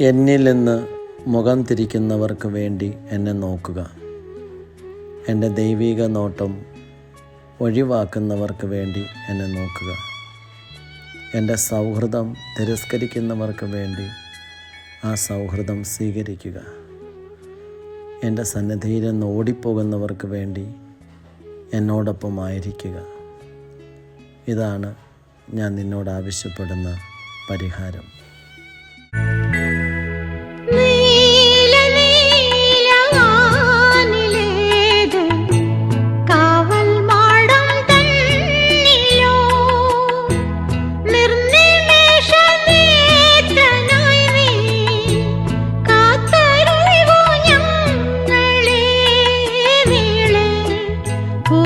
എന്നിൽ നിന്ന് മുഖം തിരിക്കുന്നവർക്ക് വേണ്ടി എന്നെ നോക്കുക. എന്റെ ദൈവിക നോട്ടം ഒഴിവാക്കുന്നവർക്ക് വേണ്ടി എന്നെ നോക്കുക. എന്റെ സൗഹൃദം തിരസ്കരിക്കുന്നവർക്ക് വേണ്ടി ആ സൗഹൃദം സ്വീകരിക്കുക. എന്റെ സന്നിധിയിൽ നിന്ന് ഓടിപ്പോകുന്നവർക്ക് വേണ്ടി എന്നോടൊപ്പം ആയിരിക്കുക ഇതാണ് ഞാൻ നിന്നോട് ആവശ്യപ്പെടുന്ന പരിഹാരം.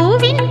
பூவின்